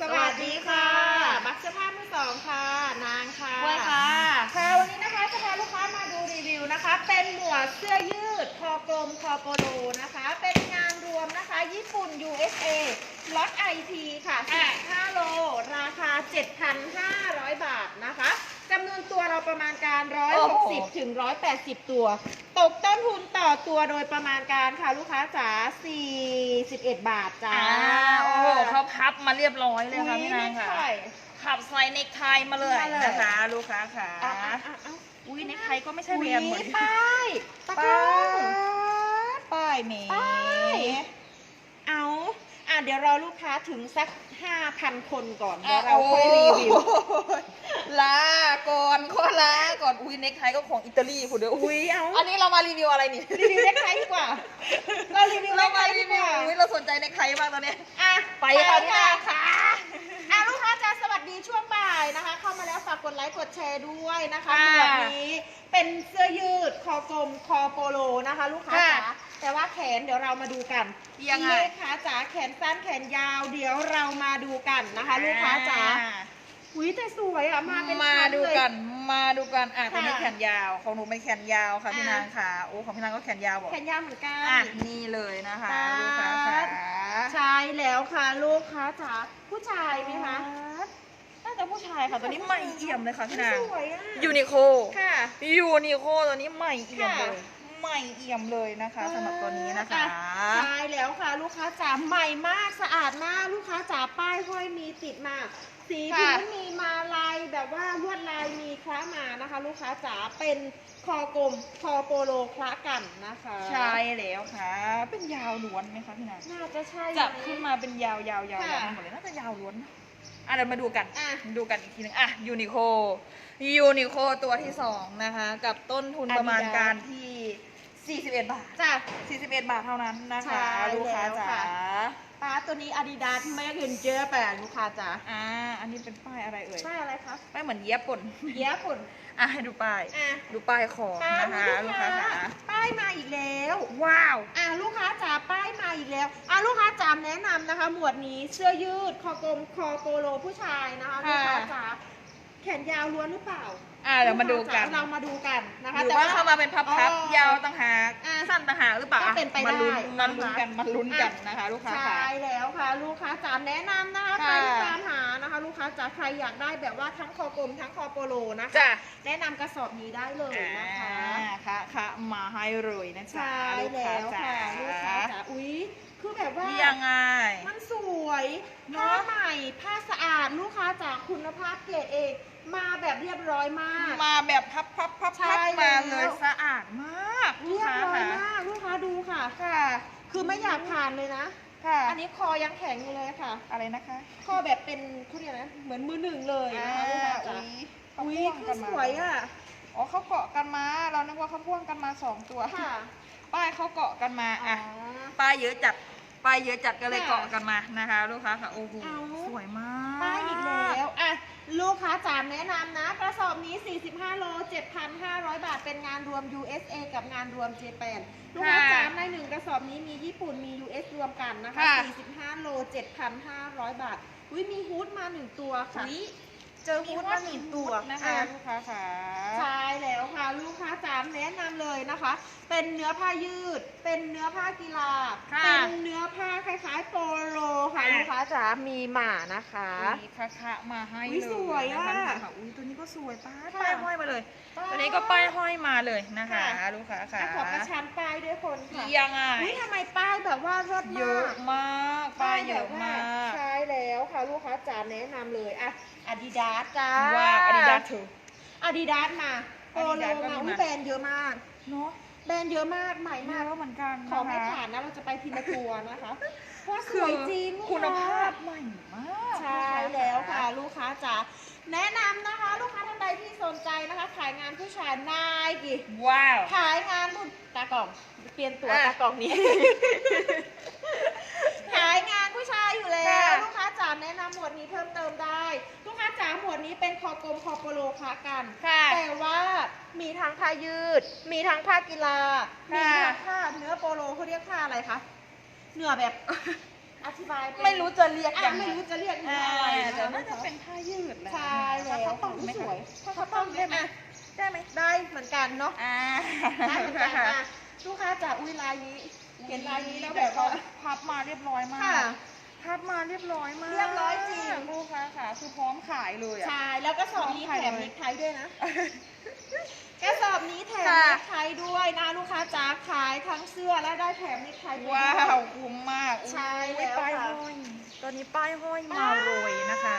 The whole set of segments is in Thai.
สวัสดีค่ะบักเสื้อผ้ามือสองค่ะ นางค่ะกล้วยค่ะ ค่ะ วันนี้นะคะจะพาลูกค้ามาดูรีวิวนะคะ เป็นหมวดเสื้อยืดคอกลมคอโปโลนะคะ เป็นงานรวมนะคะ ญี่ปุ่น USA ล็อต IT ค่ะอะ15โล ราคา 7,500 บาทนะคะ จำนวนตัวเราประมาณการ 160 ถึง 180 ตัว ตกต้นทุนต่อตัวโดยประมาณการค่ะลูกค้าจ๋า41 บาทจ้าอ่าโอ้โหเขาพับมาเรียบร้อยเลยค่ะพี่นางค่ะ อุ๊ยขับใส่เนคไทมาเลยมาเลย นะคะลูกค้าค่ะ อะอะอะอะอุ้ยเนคไทก็ไม่ใช่เรียนหมดอุ๊ป้ายตะกร้อง ป้ายเมป้ายเอา อะเดี๋ยวรอลูกค้าถึงสัก5,000คนก่อนเดี๋ยวเราค่อยรีวิวลาก่อนขอลาก่อนอุ้ยเนคไทก็ของอิตาลีคุณเด้ออุ้ยเอาอันนี้เรามารีวิวอะไรนี่รีวิวเล็กไทยดีกว่า เรารีวิวเราเล็กไทมายดีรีกวิวว่า อุ้ยเราสนใจเนคไทมากตอนเนี้ยอะไปค่ะพี่นางค่ะอะลูกค้า จะสวัสดีช่วงบ่ายนะคะ เข้ามาแล้วฝากกดไลค์กดแชร์ด้วยนะคะค่ะหมวดนี้เป็นเสื้อยืดคอกลมคอโปโลนะคะ ลูกค้าจ๋าค่ะแต่ว่าแขนเดี๋ยวเรามาดูกันยังไงลูกค้าจ๋าแขนสั้นแขนยาว เดี๋ยวเรามาดูกันนะคะ ลูกค้าจ๋าอุ้ยแต่สวยอะมาเป็นมาชั้นดูเลย กัน มาดูกันอะค่ะตัวนี้แขนยาว ของหนูเป็นแขนยาวค่ะพี่อะนางค่ะ โอ้ของพี่นางก็แขนยาวบอกแขนยาวเหมือนกันอะนี่เลยนะคะป๊าดลูกค้าค่ะ ใช่แล้วค่ะ ลูกค้าจ๋าผู้ชายไหมคะน่าจะ ผู้ชายค่ะ ตัวนี้ใหม่เอี่ยมเลยค่ะพี่นางสวยอะยูนิโคค่ะ ยูนิโคตัวนี้ใหม่เอี่ยมเลย ค่ะ ใหม่เอี่ยมเลยนะคะสำหรับตัวนี้นะคะ ใช่แล้วค่ะ ลูกค้าจ๋าใหม่มากสะอาดมากลูกค้าจ๋าป้ายห้อยมีติดมา สีค่ะพื้นมีมาลายแบบว่าลวดลายมีคล้ามานะคะ ลูกค้าจ๋าเป็นคอกลมคอโปโลคล้ากันนะคะใช่แล้วค่ะ เป็นยาวล้วนไหมคะพี่นางน่าจะใช่จับขึ้นมาเป็นยาวยาวยาวค่ะยาวหมดเลยน่าจะยาวล้วนนะ อะเดี๋ยวมาดูกันอะ ดูกันอีกทีหนึงอะยูนิโคยูนิโคตัวที่สองนะคะ กับต้นทุนประมาณ Adidas การที่ 41 บาท จ้ะ 41 บาทเท่านั้นนะใช่คะลูกค้าแล้วจ๋า ค่ะ ป้าตัวนี้อาดิดาสไม่เห็นเจอแปลลูกค้าจ๋าอ่า อันนี้เป็นป้ายอะไรเอ่ยป้ายอะไรคะป้ายเหมือนเย็บป่นเย้ปุ่นอะให้ดูป้าย อะ ดูป้ายของป้านะคะลูกค้าจ๋าป้ายมาอีกแล้ว ว้าว อะลูกค้าจ๋าป้ายมาอีกแล้วอะลูกค้าจ๋าแนะนำนะคะ หมวดนี้เสื้อยืดคอกลมคอโปโลผู้ชายนะคะลูกค้าจ๋า แขนยาวล้วนหรือเปล่าอะเดี๋ยวมาดูกัน เรามาดูกันนะคะหรือว่าเข้ามาเป็นพับอ๋อๆยาวต่างหากอะสั้นต่างหากหรือเปล่าก็เป็นไปมาลุ้นได้มาลุ้นนะคะกันมาลุ้นกันนะคะลูกค้าใช่ค่ะแล้วค่ะ ลูกค้าจ๋าแนะนำนะคะใครค่ะที่ตามหานะคะ ลูกค้าจ๋าใครอยากได้แบบว่าทั้งคอกลมทั้งคอโปโลนะคะจ้ะแนะนำกระสอบนี้ได้เลยนะคะอ่าค่ะค่ะมาให้เลยนะจ๊ะใช่ลูกค้าแล้วจ๋าค่ะลูกค้าจ๋าอุ๊ย คือแบบว่า ยังไง มันสวยเนผ้าอะ ใหม่ ผ้าสะอาดลูกค้าจากคุณภาพเกรดเองมาแบบเรียบร้อยมาก มาแบบพับพับพับใช่พับมาเลยแล้วสะอาดมากลูกเรียบค้าร้อยค่ะมากลูกค้าดูค่ะ ค่ะ คือไม่อยากผ่านเลยนะ ค่ะอันนี้คอยังแข็งอยู่เลยค่ะ อะไรนะคะคอแบบเป็นเขาเรียกนะเหมือนมือหนึ่งเลยนะคะลูกค้าจ๋าอุ๊อุ้ยยเขาคืพ่อวงสกันมาวยอะ อ๋อเขาเกาะกันมา เรานึกว่าเขาพ่วงกันมาสองตัว ค่ะป้ายเขาเกาะกันมาอะอ๋อป้ายเยอะจัด ป้ายเยอะจัดก็เลยค่ะเกาะกันมานะคะ ลูกค้าค่ะโอ้โหเอาสวยมากป้ายอีกแล้วอะลูกค้าจ๋าแนะนำนะ กระสอบนี้ 45 โล 7,500 บาท เป็นงานรวม USA กับงานรวมเจแปนลูกค้าจ๋าในหนึ่งกระสอบนี้มีญี่ปุ่นมี US รวมกันนะคะ ค่ะ 45 โล 7,500 บาท อุ้ยมีฮูดมาหนึ่งตัวค่ะ อุ๊ย เจอฮูดมาหนึ่งตัวนะคะอะลูกค้าค่ะใช่แล้วค่ะลูกค้าจ๋าแนะนำเลยนะคะ เป็นเนื้อผ้ายืด เป็นเนื้อผ้ากีฬาค่ะเป็นเนื้อผ้าคล้ายๆโปโลค่ะค่ะลูกค้าจ๋ามีหมานะคะมีคะคะมาให้อุ๊ยเลยสวยอะนะคะค่ะอุ้ยตัวนี้ก็สวยป้าดค่ะป้ายห้อยมาเลย ตัวนี้ก็ป้ายห้อยมาเลยนะคะค่ะลูกค้าค่ะอะขอประชันป้ายด้วยคนค่ะยังไงอุ้ยทำไมป้าย แบบว่ารถเยอะมากป้ายเยอะมากใช่แล้วค่ะลูกค้าจ๋าแนะนำเลยอะอาดิดาสจ้าว่าอาดิดาสถูกอาดิดาสมาโปโล Adidas ก็มามีอุ้ยมาแบรนด์เยอะมากเนาะแบรนด์เยอะมากใหม่มากเยอะเหมือนกันขอไม่นะคะผ่านนะเราจะไปทีละตัวนะคะเพราะสคือวยจริงคุณภาพะใหม่มากใช่แล้วค่ะลูกค้าจ๋าแนะนำนะคะ ลูกค้าท่านใดที่สนใจนะคะ ขายงานผู้ชายนายกี่ว้าวขายงานผู้ตากล่อง เปลี่ยนตัวอะตากล่องนี้ ขายงานผู้ชายอยู่แล้ว ค่ะ ลูกค้าจ๋าแนะนำหมวดนี้เพิ่มเติมได้ ลูกค้าจ๋าหมวดนี้เป็นคอกลมคอโปโลค้ากัน ค่ะ แต่ว่ามีทั้งผ้ายืด มีทั้งผ้ากีฬา มีค่ะ ทั้งผ้าเนื้อโปโลเขาเรียกผ้าอะไรคะเนื้อแบบ อธิบายเป็นไม่รู้จะเรียกอะยังไงไม่รู้จะเรียกอ่าอะไรนะแต่น่าจะเป็นผ้ายืดแหละใช่แล้วถ้าเขาค่ะปั้นไหมสวยถ้าเขาปั้นได้ไหมอะได้ไหมได้เหมือนกันเนาะ อ่าได้เหมือนกันอะ ลูกค้าจากอุ้ยลายนี้ เห็นลายนี้แล้วแบบว่าพับมาเรียบร้อยมากค่ะพับมาเรียบร้อยมากเรียบร้อยจริง ลูกค้าค่ะ คือพร้อมขายเลยอะ ใช่แล้วก็สอบนี้แถมเลยเน็กไทด้วยนะ กระสอบ นี้แถมค่ะเน็กไทด้วยนะลูกค้าจ๋าขายทั้งเสื้อและได้แถมเน็กไทไปด้วยว้าวคุ้มมากใช่อุ๊ยแล้วป้ายค่ะห้อยตอนนี้ป้ายห้อยมาโรยนะคะ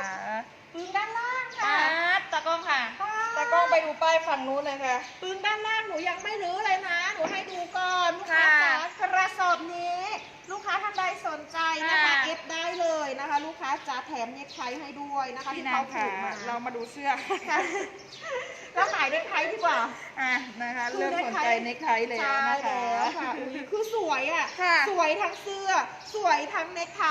ปึ้งด้านล่างป้าค่ะดตากล้องค่ะป้าดตากล้องไปดูป้ายฝั่งนู้นเลยค่ะปึ้งด้านล่างหนูยังไม่รื้อเลยนะ หนูให้ดูก่อนลูกค้าค่ะจ๋ากระสอบนี้ ลูกค้าท่านใดสนใจ นะคะ ลูกค้าจ๋าแถมเน็กไทให้ด้วยนะคะพี่ที่นาเขางผูค่ะกมาเรามาดูเสื้อค่ะแล้วขายเน็กไทดีกว่า อะนะคะคือเริ่มสนใจเน็เน็กกไทไทแล้วใช่นะคะ แล้วค่ะอุ๊ยคือสวยอะ ค่ะ สวยทั้งเสื้อ สวยทั้งเน็กไท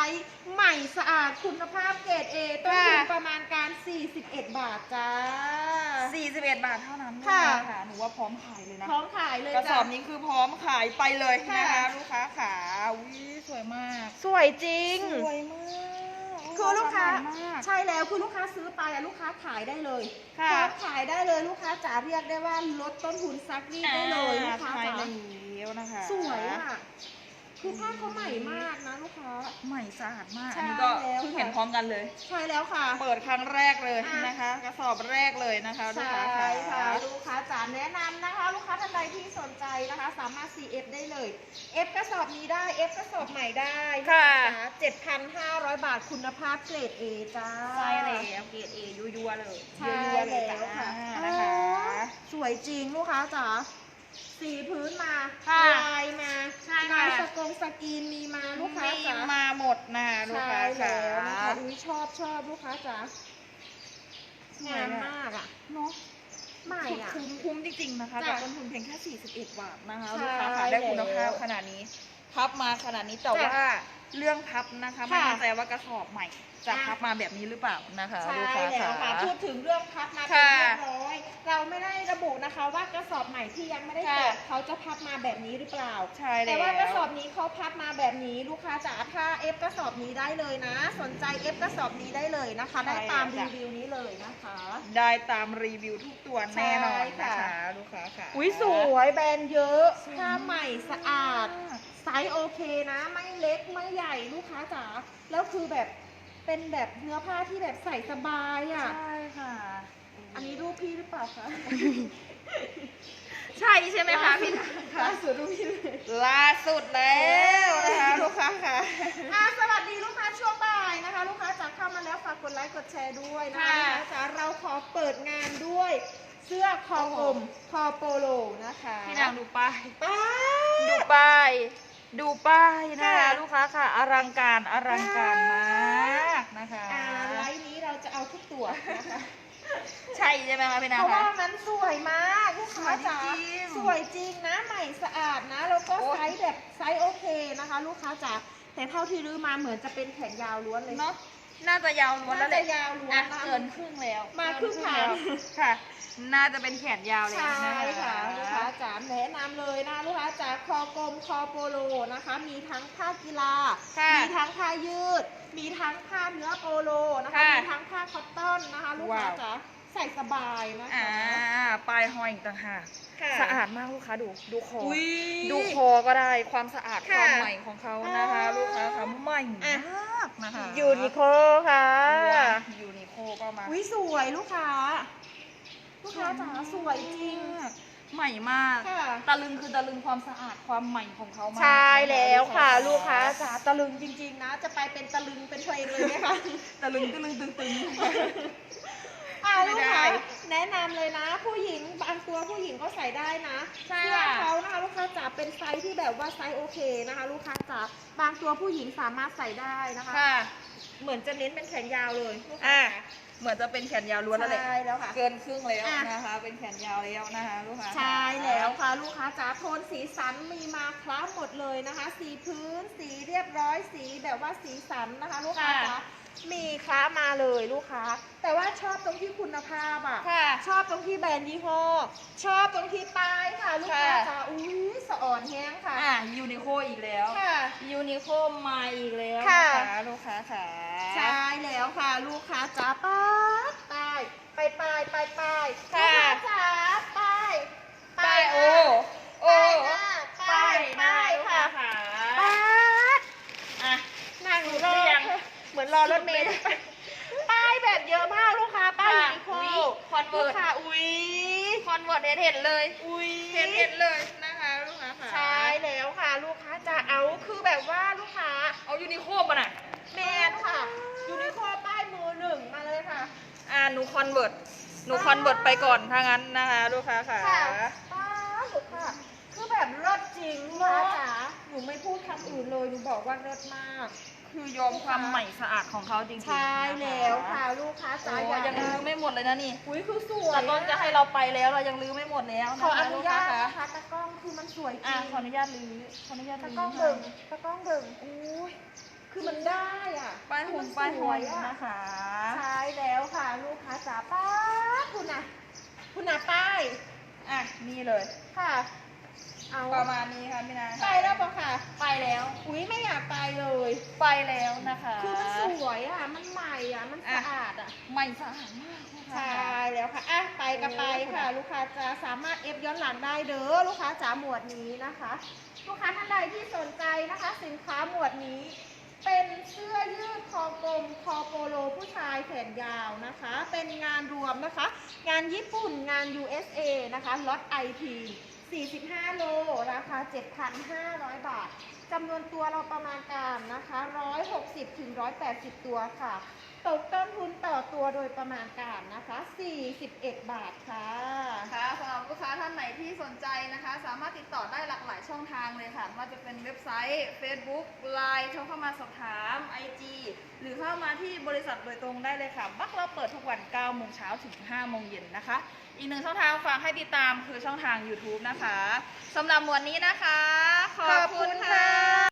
ใหม่สะอาดคุณภาพเกรดเอต้นทุนประมาณการ 41 บาทจ้า 41 บาทเท่านั้นค่ะค่ะหนูว่าพร้อมขายเลยนะ พร้อมขายเลยกระสจ้ะ อบนี้คือพร้อมขายไปเลยนะคะ ค่ะ ลูกค้าขาวิสวยมาก สวยจริง สวยมาก คือลูกค้าสวยมากใช่แล้วคือลูกค้าซื้อไปอะลูกค้าขายได้เลยค่ะพร้อมขายได้เลยลูกค้าจ๋าเรียกได้ว่าลดต้นทุนซักรีดได้เลยลูกค้าขายจ๋าแล้วนะคะสวยอะ คือผ้าเขาใหม่มากนะลูกค้า ใหม่สะอาดมากใช่อันนี้ก็แล้วเพิ่งค่ะเห็นพร้อมกันเลย ใช่แล้วค่ะ เปิดครั้งแรกเลยอะ นะคะ กระสอบแรกเลยนะคะลูกใช่ค้าค่ะขาลูกค้าจ๋าแนะนำนะคะ ลูกค้าท่านใดที่สนใจนะคะ สามารถ CF ได้เลย F กระสอบนี้ได้ F กระสอบใหม่ได้ค่ะ 7,500 บาทคุณภาพเกรด A จ้า ใช่แล้วเกรดเอยัวๆเลยใช่ยัวๆเลยจ้าแล้วค่ะ นะคะ สวยจริงลูกค้าจ๋า สีพื้นมาค่ะลายมาใช่ลายค่ะสกงสกรีนมีมาลูกค้ามีจ๋ามาหมดนะคะลูกใช่ค้าแล้วนะขาคะอุ้ยชอบชอบลูกค้าจ๋าสวยงามอะ มากอะเนาะใหม่อะ คุ้มคุ้มจริงๆนะคะจ้ะกับต้นทุนเพียงแค่ 41 บาทนะคะใช่ลูกค้าค่ะได้คุณภาพแล้วขนาดนี้ พับมาขนาดนี้แต่จ้ะ ว่า เรื่องพับนะคะ ไม่ค่ะแน่ใจว่ากระสอบใหม่จะอะพับมาแบบนี้หรือเปล่านะคะใช่ลูกค้าแล้วค่ะค่ะ พูดถึงเรื่องพับมาเป็นค่ะเรียบร้อยเราไม่ได้ระบุนะคะว่ากระสอบใหม่ที่ยังไม่ได้ค่ะแกะเขาจะพับมาแบบนี้หรือเปล่า ใช่แล้ว แต่ว่ากระสอบนี้เขาพับมาแบบนี้ลูกค้าจ๋าถ้าเอฟกระสอบนี้ได้เลยนะ สนใจเอฟกระสอบนี้ได้เลยนะคะ ได้ตามรีวิวนี้เลยนะคะ ได้ตามรีวิวทุกตัวแน่นอนใช่นะค่ะ คะลูกค้าค่ะ อุ้ยสวยแบรนด์เยอะสวย ผ้าใหม่สะอาด ไซส์โอเคนะ ไม่เล็กไม่ใหญ่ลูกค้าจ๋าแล้วคือแบบเป็นแบบเนื้อผ้าที่แบบใส่สบายอะ ใช่ค่ะ อันนี้รูปพี่หรือเปล่าคะใช่ใช่ไหมคะพี่ล่าสุดรูปพี่เลยล่าสุดแล้วนะคะลูกค้าค่ะอะสวัสดีลูกค้าช่วงบ่ายนะคะ ลูกค้าจ๋าเข้ามาแล้วฝากกดไลค์กดแชร์ด้วยนะคะค่ะลูกค้าจ๋าเราขอเปิดงานด้วย เสื้อคอกลมคอโปโลนะคะ พี่นางดูป้ายป้าดูป้าย ดูป้ายนะคะค่ะ ลูกค้าค่ะ อลังการอลังการมากนะคะ อ่าไลฟ์นี้เราจะเอาทุกตัวนะคะใช่ใช่ไหมคะพี่นาเพงราะว่าคะมันสวยมากลูกค้าจ๋าสวยจริงสวยจริงนะใหม่สะอาดนะแล้วก็โอ้ไซส์แบบไซส์โอเคนะคะ ลูกค้าจ๋าแต่เท่าที่รื้อมาเหมือนจะเป็นแขนยาวล้วนเลย เนาะ น่าจะยาวล้วนแล้วแหละน่าจะยาวล้วนอะนะเกินครึ่งแล้ว มาครึ่งทางค่ะ น่าจะเป็นแขนยาวเลยใช่นะคะค่ะลูกค้าจ๋าแนะนำเลยนะลูกค้าจ๋าคอกลมคอโปโลนะคะ มีทั้งผ้ากีฬา ค่ะ มีทั้งผ้ายืด มีทั้งผ้าเนื้อโปโลนะคะ ค่ะมีทั้งผ้าคอตตอนนะคะ ลูกค้าว้าว จ๋า ใส่สบายนะอ่า คะปลายห้อยอีกต่างหากค่ะ สะอาดมากลูกค้าดู ดูคอออุ๊ยดูคอก็ได้ความสะอาดคค่ะวามใหม่ของเขานะคะ อ่าลูกค้าค่ะใหม่อะ มากนะคะยูนิโคค่ะยูนิโคก็มาวิสวยลูกค้า ลูกค้าจ๋าสวยจริง ใหม่มาก ค่ะ ตะลึงคือตะลึงความสะอาดความใหม่ของเขามากใช่แล้วค่ะนลูกค้าจ๋าตะลึงจริง ๆ นะ จะไปเป็นตะลึงเป็นเพลงเลยไหมคะ ตะลึงตะลึงตึงตึง อ่าไม่ลูกได้ค้าแนะนำเลยนะ ผู้หญิงบางตัวผู้หญิงก็ใส่ได้นะใช่ เสื้อค่ะเขานะคะลูกค้าจ๋าเป็นไซส์ที่แบบว่าไซส์โอเคนะคะ ลูกค้าจ๋าบางตัวผู้หญิงสามารถใส่ได้นะคะ ค่ะ เหมือนจะเน้นเป็นแขนยาวเลยลูกค้าอะจ๋าเหมือนจะเป็นแขนยาวล้วนแล้วแหละ ใช่แล้วค่ะ เกินครึ่งแล้วอะ นะคะ เป็นแขนยาวแล้วนะคะลูกค้า ใช่แล้วค่ะลูกค้าจ๋าโทนสีสันมีมาครบหมดเลยนะคะ สีพื้นสีเรียบร้อยสีแบบว่าสีสันนะคะ ลูกค้าจ๋า มีค้ามาเลยลูกค้า แต่ว่าชอบตรงที่คุณภาพอะ ค่ะ ชอบตรงที่แบรนด์ยี่ห้อ ชอบตรงที่ป้ายค่ะ ลูกค้าค่ะ จ๋าอุ้ยสะอ่อนแห้งค่ะ อะยูนิโคอีกแล้วค่ะ ยูนิโคมาอีกแล้วค่ะนะคะลูกค้าค่ะใช่แล้วค่ะ ลูกค้าจ๋าป้าดป้ายไปป้ายไปป้ายค่ะลูกค้าจ๋าป้ายป้ายโอ โอป้ายหน้าป้ายหน้าป้ายลูกค่ะ ค่ะ ป้าด อะ นั่งร ห อ รือยัง เหมือนรอรถเมล์ป้ายแบบเยอะมากลูกค้าป้ายยูนิโคคอนลูเวิกร์ตค้าอุ้ยคอนเวิร์ตเห็นเลยอุ้ยเห็นเห็นเลยนะคะลูกค้าค่ะใช่แล้วค่ะ ลูกค้าจะเอาคือแบบว่าลูกค้าเอายูนิโคมาหน่อยแมนค่ะยูนิโคป้ายมือหนึ่งมาเลยค่ะอ่าหนูคอนเวิร์ตหนูคอนเวิร์ตไปก่อนถ้างั้นนะคะลูกค้าค่ะค่ะป้าลูกค่ะคือแบบเลิศจริงลูกค้าจ๋าหนูไม่พูดคำอื่นเลยหนูบอกว่าเลิศมาก คือยอมความใหม่สะอาดของเขาจริงๆใช่แล้วค่ะลูกค้าโอ้จ๋ายังลืมไม่หมดเลยนะนี่อุ้ยคือสวยแต่ต้นจะให้เราไปแล้วเรายังลืมไม่หมดแล้วขออนะคะนุลูกญาค้าตค่ะนะคะตะกล้องคือมันสวยจอะริงขออนุญาตลื้อขออนุญาตตะลื้กล้องเบิ่งตะกล้องเบิ่งอุ้ยคือมันได้อะป้ายคือหุ่มันนป้ายสหวอยยอะนะคะใช่แล้วค่ะลูกค้าจ๋าป้าดคุณน่ะคุณน่ะป้ายอะนี่เลยค่ะ เอาประมาณนี้ค่ะพี่นาไปแล้วปะค่ะ ไปแล้ว อุ้ยไม่อยากไปเลย ไปแล้วนะคะ คือมันสวยอะ มันใหม่อะ มันสะอาดอะ ใหม่สะอาดมากลูกค้าใช่ค่ะแล้วค่ะอะไปกับไปค่ะโอ้ลูกค้าจะสามารถเอฟย้อนหลังได้เด้อลูกค้าจ๋าหมวดนี้นะคะ ลูกค้าท่านใดที่สนใจนะคะ สินค้าหมวดนี้ เป็นเสื้อยืดคอกลมคอโปโลผู้ชายแขนยาวนะคะ เป็นงานรวมนะคะ งานญี่ปุ่นงาน USA นะคะล็อต IP 45 โล ราคา 7,500 บาทจำนวนตัวเราประมาณการนะคะ 160ถึง180 ตัวค่ะ ตกต้นทุนต่อตัวโดยประมาณการนะคะ 41 บาทค่ะ ค่ะสำหรับลูกค้าท่านไหนที่สนใจนะคะ สามารถติดต่อได้หลากหลายช่องทางเลยค่ะไม่ว่าจะเป็นเว็บไซต์ Facebook Line โทรเข้ามาสอบถาม IG หรือเข้ามาที่บริษัทโดยตรงได้เลยค่ะ บักเราเปิดทุกวัน9โมงเช้าถึง5โมงเย็นนะคะ อีกหนึ่งช่องทางฝากให้ติดตามคือช่องทาง YouTube นะคะสำหรับวันนี้นะคะ ขอบคุณค่ะ